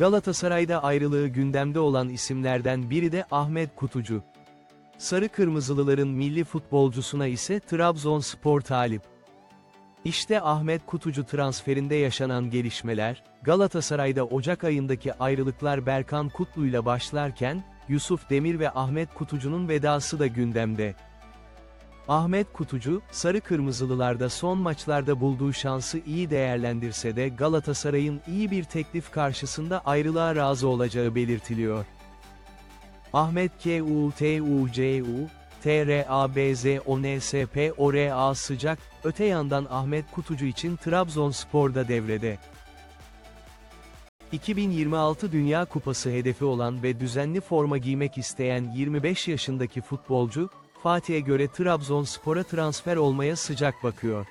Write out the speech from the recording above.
Galatasaray'da ayrılığı gündemde olan isimlerden biri de Ahmet Kutucu. Sarı Kırmızılıların milli futbolcusuna ise Trabzonspor talip. İşte Ahmet Kutucu transferinde yaşanan gelişmeler, Galatasaray'da Ocak ayındaki ayrılıklar Berkan Kutlu ile başlarken, Yusuf Demir ve Ahmet Kutucu'nun vedası da gündemde. Ahmet Kutucu, Sarı Kırmızılılarda son maçlarda bulduğu şansı iyi değerlendirse de Galatasaray'ın iyi bir teklif karşısında ayrılığa razı olacağı belirtiliyor. Ahmet K.U.T.U.C.U. TRABZONSP sıcak, öte yandan Ahmet Kutucu için Trabzonspor'da devrede. 2026 Dünya Kupası hedefi olan ve düzenli forma giymek isteyen 25 yaşındaki futbolcu, Fatih'e göre Trabzonspor'a transfer olmaya sıcak bakıyor.